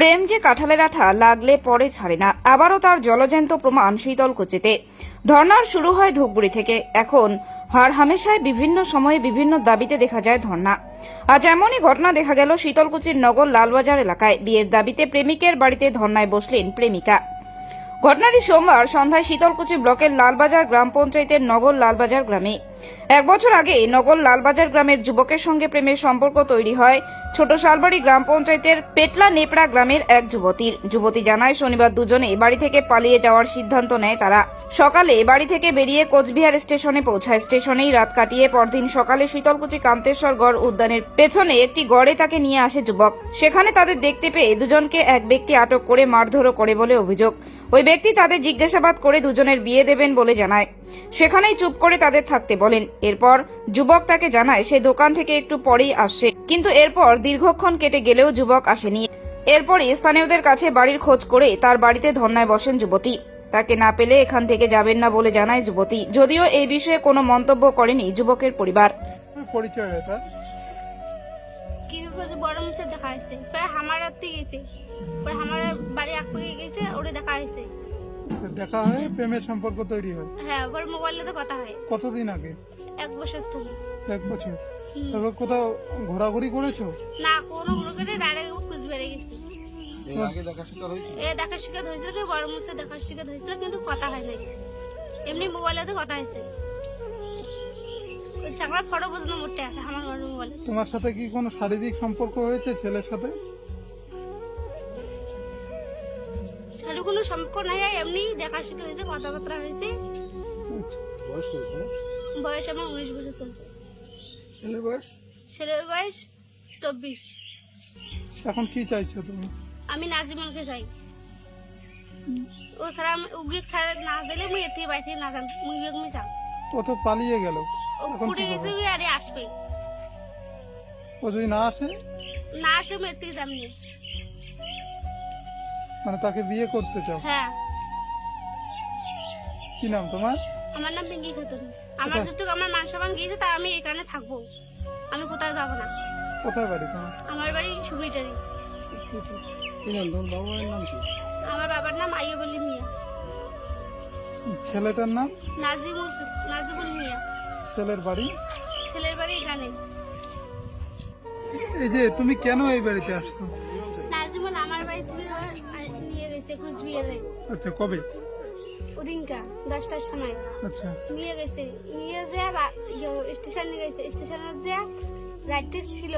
প্রেম যে কাঁঠালের আঠা লাগলে পরে ছাড়ে না। আবারও তার জলজ্যান্ত প্রমাণ শীতল কুচিতে। ধর্নার শুরু হয় ধূপগুড়ি থেকে। এখন হার হামেশায় বিভিন্ন সময়ে বিভিন্ন দাবিতে দেখা যায় ধর্না। আজ এমনই ঘটনা দেখা গেল শীতলকুচির নগর লালবাজার এলাকায়। বিয়ের দাবিতে প্রেমিকের বাড়িতে ধর্নায় বসলেন প্রেমিকা। ঘটনাটি সোমবার সন্ধ্যায় শীতলকুচি ব্লকের লালবাজার গ্রাম পঞ্চায়েতের নগর লালবাজার গ্রামে। এক বছর আগে নগর লালবাজার গ্রামের যুবকের সঙ্গে প্রেমের সম্পর্ক তৈরি হয় ছোট শালবাড়ি গ্রাম পঞ্চায়েতের পেটলা নেপড়া গ্রামের এক যুবতীর। যুবতী জানায় শনিবার দুজনে বাড়ি থেকে পালিয়ে যাওয়ার সিদ্ধান্ত নেয় তারা। সকালে বাড়ি থেকে বেরিয়ে কোচবিহার স্টেশনে পৌঁছায়। স্টেশনেই রাত কাটিয়ে পরদিন সকালে শীতলকুচি কান্তেশ্বর গড় উদ্যানের পেছনে একটি গড়ে তাকে নিয়ে আসে যুবক। সেখানে তাদের দেখতে পেয়ে দুজনকে এক ব্যক্তি আটক করে মারধরও করে বলে অভিযোগ। ওই ব্যক্তি তাদের জিজ্ঞাসাবাদ করে দুজনের বিয়ে দেবেন বলে জানায়। সেখানেই চুপ করে তাদের থাকতে বলেন এরপর যুবক তাকে জানায় সে দোকান থেকে একটু পরেই আসছে কিন্তু এরপর দীর্ঘক্ষণ কেটে গেলেও যুবক আসেনি। এরপরই স্থানীয়দের কাছে বাড়ির খোঁজ করে তার বাড়িতে ধর্নায় বসেন যুবতী। তাকে না পেলে এখান থেকে যাবেন না বলে জানায় যুবতী। যদিও এই বিষয়ে কোনো মন্তব্য করেনি যুবকের পরিবার। পরিচয় তার? বড় মুছে দেখা হয়েছে। প্রায় আমার রাত্রে গেছে। পরে আমার বাড়ি এক গেছে ওটা দেখা হয়েছে। দেখা হয় প্রেমের সম্পর্ক তৈরি হয়। হ্যাঁ ওর মোবাইলে তো কথা হয়। কতদিন আগে? এক বছর থেকে এক বছর। তারপর কোথাও ঘোরাঘুরি করেছ? না কোনো গ্রুপে ডাইরেক্ট খুঁজ বেড়ে গেছে। এর আগে দেখা সাক্ষাৎ হয়েছিল? এ দেখা হয়েছিল কি বড় মুছে দেখা শিকার হয়েছিল কিন্তু কথা হয় নাই। এমনি মোবাইলে তো কথা হয়েছে। চাকরার ফটো পর্যন্ত মোটে আছে আমার মোবাইলে। তোমার সাথে কি কোনো শারীরিক সম্পর্ক হয়েছে ছেলের সাথে? কোনো সম্পর্ক নাই এমনি দেখা শিকার হয়েছে কথাবার্তা হয়েছে। বয়স আমার উনিশ বছর চলছে। ছেলের বয়স? ছেলের বয়স চব্বিশ। এখন কি চাইছো তুমি? আমি নাজিমুলকে চাই। ও আমি উগিয়ে ছাড়া না দিলে মুই বাড়ি থেকে না যাম। মুই ইয়ে আমি যাম ও তো পালিয়ে গেল। ও এখন ফুটে কি গেছে? ওই আরে আসবে। ও যদি না আসে? না আসে যাম নি মানে তাকে বিয়ে করতে চাও? হ্যাঁ। কি নাম তোমার? আমার নাম পিঙ্কি খাতুন। আমার? যেহেতু আমার মান সম্মান গিয়েছে তা আমি এখানে থাকব। আমি কোথাও যাব না। কোথায় বাড়ি তোমার? আমার বাড়ি সুবিটারি কি নাম? তোমার বাবা মায়ের নাম কি? আমার বাবার নাম আইয়বলি মিয়া। ছেলেটার নাম? নাজিমুল নাজিমুল মিয়া। ছেলের বাড়ি? ছেলের বাড়ি এখানে। এই যে তুমি কেন এই বাড়িতে আসছো? নাজিমুল আমার বাড়ি থেকে গেছে কুচবিহারে আচ্ছা কবে? ওদিনকা দশটার সময়। আচ্ছা। নিয়ে গেছে নিয়ে যে স্টেশনে গেছে। স্টেশনে যে রাইটে ছিল।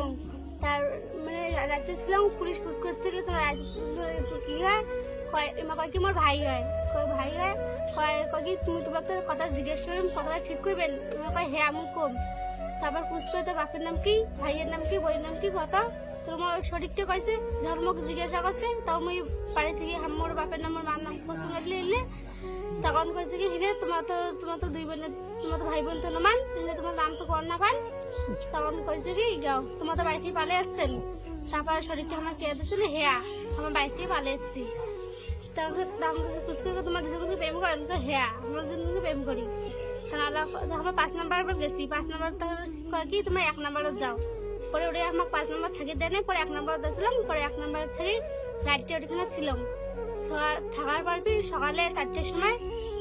তার মানে রাইটে ছিল পুলিশ পুষ করছিল তো রাইট কি হয় কয় কয় কি ভাই হয়? কয় ভাই হয়? কয় কয় কি তুমি কথা জিজ্ঞেস করবেন কথাটা ঠিক করবেন কয় হ্যাঁ আমি কম। তারপর পুষ করে তো বাপের নাম কি ভাইয়ের নাম কি বইয়ের নাম কি কথা তোর মোর শরীরটা কইছে ধর্মকে জিজ্ঞাসা করছে, তাও মুই বাড়ি থেকে মোর বাপের নাম, মোর নাম পছন্দ এলে তখন কইছে কি হিরে তোমার তো তোমার তো দুই বোনের, তোমার তো ভাই বোন তো নমান হিরে তোমার নাম তো কর পান তখন কইছে কি, যাও, তোমার তো বাড়ি থেকে পালে আসছেন। তারপর শরীরটা আমার কে দিছিল হেয়া, আমার বাড়ি থেকে পালে এসছি তারপরে আমাকে কুচকে তোমার দুজনকে প্রেম করেন তো হেয়া, আমরা দুজনকে প্রেম করি। তাহলে আমরা পাঁচ নাম্বার গেছি, পাঁচ নাম্বার তাহলে কি, তুমি এক নাম্বারে যাও। পরে ওটা আমার পাঁচ নম্বর থেকে দেয় পরে এক নাম্বার দিয়েছিলাম পরে এক নাম্বার থেকে রাইটে ওখানে ছিলাম। থাকার পর সকালে চারটের সময়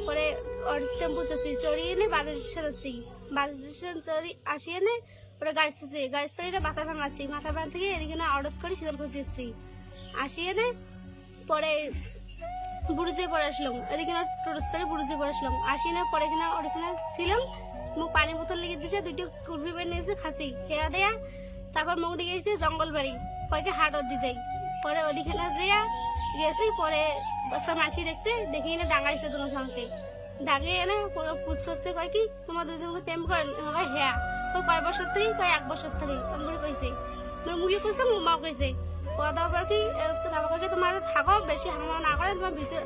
পরে ওর টেম্পু চড়ছি চড়িয়ে এনে বাজার স্টেশন যাচ্ছি। বাজার স্টেশন চড়ি আসিয়ে এনে ওরা গাড়ি চড়ছি গাড়ি চড়িয়ে মাথা ভাঙাচ্ছি মাথা ভাঙা থেকে এদিকে না অর্ডার করে শীতল খুঁজছি আসিয়ে এনে পরে বুড়ুজে পরে আসলাম। এদিকে টোটো চড়ে বুড়ুজে পরে আসলাম। আসিয়ে না পরে কিনা ওখানে ছিলাম। মুখ পানি বোতল লিখে দিয়েছে দুইটা কুরবি বের নিয়েছে খাসি খেয়া দেয়া তারপর দিয়ে গেছে জঙ্গল বাড়ি। কয়েকে হাটত দিয়ে যাই। পরে ওদিকে না যেয়া গেছি, পরে একটা মাছি দেখছে, দেখে এনে ডাঙাইছে দুনো সঙ্গে ডাঙিয়ে এনে পুরো পুষ করছে কয় কি, তোমার দুজনকে প্রেম করেন আমি কই হ্যাঁ। কই কয় বছর থেকে, কয় এক বছর থেকে আমি করে কইছে। মুখে কইছে, মা কইছে কথা দেওয়ার কি আমাকে তোমার থাকো? বেশি হামা না করে, তোমার ভিতরে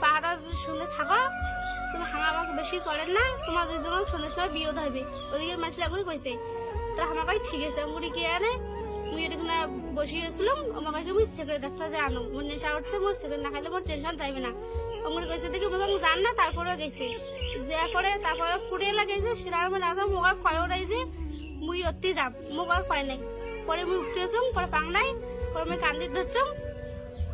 পাহাড় শুনে থাকো। বেশি করেন না, তোমার দুজনের সন্ধ্যের সময় বিয়ে ধরবে। ওদিকে মানুষ এগুলি কইছে, তা আমার কই ঠিক আছে আমি কি আনে? মুই এখানে বসিয়েছিলাম আমার কাছে মুই সিগারেট একটা যে আনো। মোর নেশা উঠছে মোর সিগারেট না খাইলে মোর টেনশন যাইবে না। আমার কইছে, দেখি মোকে জান না তারপরে গেছে। যে পরে তারপরে ফুটে লাগাইছে সেটা আমার না মোক আর কয়ও নাই যে, মুই অতি যাম মোক আর কয় নাই। পরে মুই উঠতেছুম পরে পাং নাই, পরে মুই কান্দি ধরছুম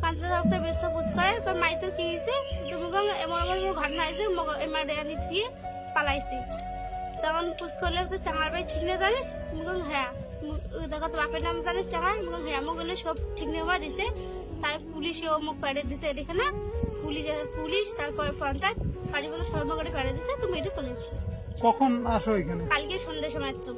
কান্দতে একটা বেশ পুষ করে মাই তো কি হয়েছে? তুমি কম এমন এমন ঘটনা হয়েছে এমার আনি দিয়ে পালাইছে। তখন পুষ করলে তো চাঙার বাড়ি ঠিক না জানিস? মুগম হ্যাঁ। দেখো তো বাপের নাম জানিস চাঙার? মুগম হ্যাঁ। মুখ গেলে সব ঠিক নেওয়া দিছে। তার পুলিশও মুখ পাড়ে দিছে এদিকে না। পুলিশ পুলিশ তারপর পঞ্চায়েত বাড়ি বলে সবাই মুখ পাড়ে দিছে। তুমি এটা চলে যাচ্ছ কখন আসো এখানে? কালকে সন্ধ্যের সময় আসছো।